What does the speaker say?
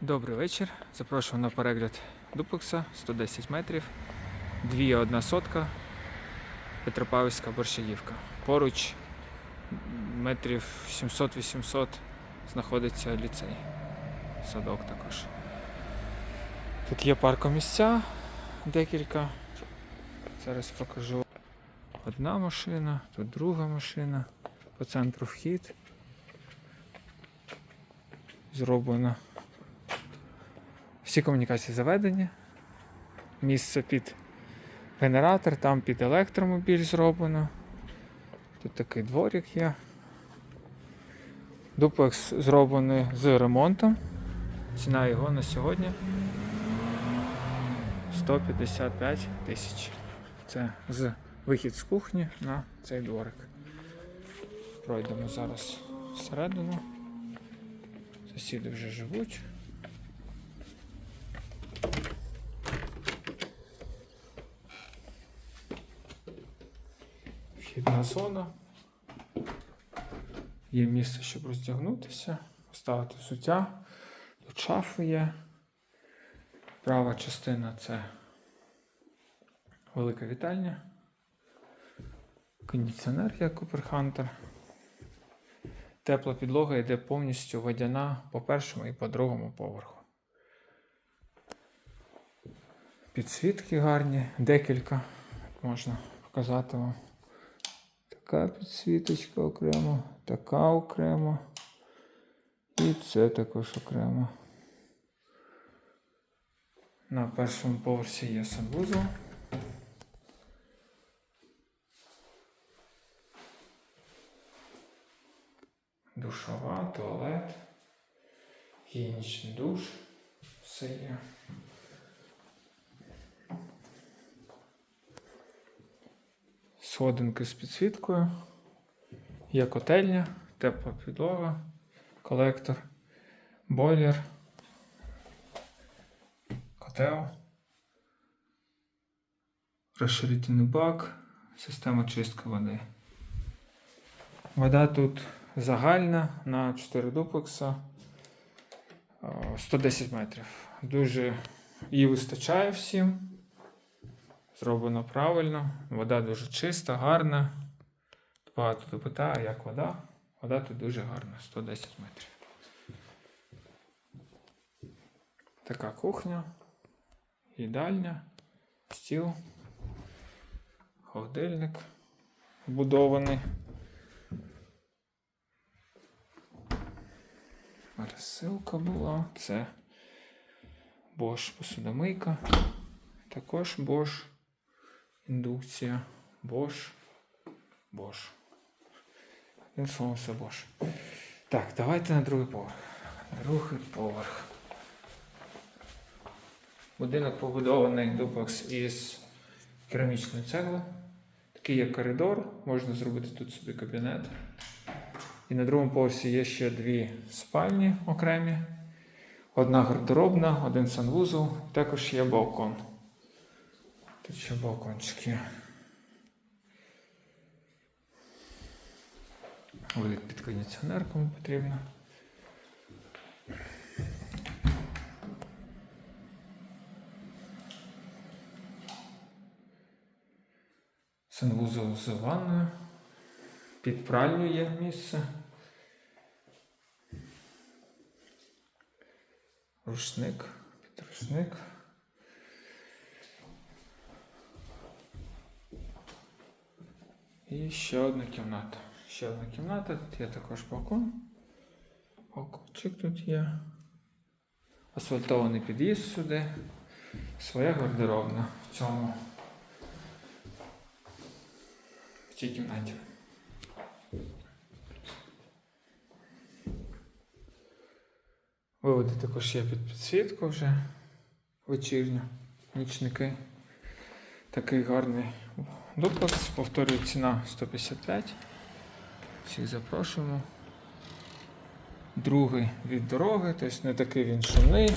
Добрий вечір. Запрошую на перегляд дуплекса 110 метрів. Дві одна сотка. Петропавлівська Борщагівка. Поруч метрів 700-800 знаходиться ліцей. Садок також. Тут є паркомісця декілька. Зараз покажу. Одна машина, тут друга машина. По центру вхід. Зроблено всі комунікації заведені. Місце під генератор, там під електромобіль зроблено. Тут такий дворик є. Дуплекс зроблений з ремонтом. Ціна його на сьогодні 155 тисяч. Це з вихід з кухні на цей дворик. Пройдемо зараз всередину. Сусіди вже живуть. Вхідна зона. Є місце, щоб роздягнутися, поставити взуття. Тут шафи є. Права частина це велика вітальня. Кондиціонер як Купер Хантер. Тепла підлога йде повністю водяна по першому і по другому поверху. Підсвітки гарні, декілька можна показати вам. Така підсвіточка окремо, така окремо. І це також окремо. На першому поверсі є санвузол. Душова, туалет, гігієнічний душ. Все є. Сходинки з підсвіткою. Є котельня, тепла підлога, колектор, бойлер, котел, розширительний бак, система чистки води. Вода тут загальна на 4 дуплекса е, 110 метрів. Дуже її вистачає всім. Зроблено правильно. Вода дуже чиста, гарна. Багато хто питає, як вода. Вода тут дуже гарна, 110 метрів. Така кухня, їдальня, стіл, холодильник вбудований. Пересилка була. Це Bosch посудомийка. Також Bosch. Індукція. Bosch. Bosch. Словом, все Bosch. Так, давайте на другий поверх. Другий поверх. Будинок побудований дуплекс із керамічної цегли. Такий є коридор, можна зробити тут собі кабінет. І на другому поверсі є ще дві спальні окремі. Одна гардеробна, один санвузол, також є балкон. Тут ще балкончик є. Виліт під кондиціонер, кому потрібно. Санвузол з ванною. Під пральню є місце. Рушник, підрушник. І ще одна кімната. Ще одна кімната, тут є також балкон. Балкончик тут є. Асфальтований під'їзд сюди. Своя гардеробна в цьому. В цій кімнаті. Виводи також є під підсвітку вже вечірню, нічники. Такий гарний дуплекс. Повторюю, ціна 155. Всіх запрошуємо. Другий від дороги, тобто не такий він шумний.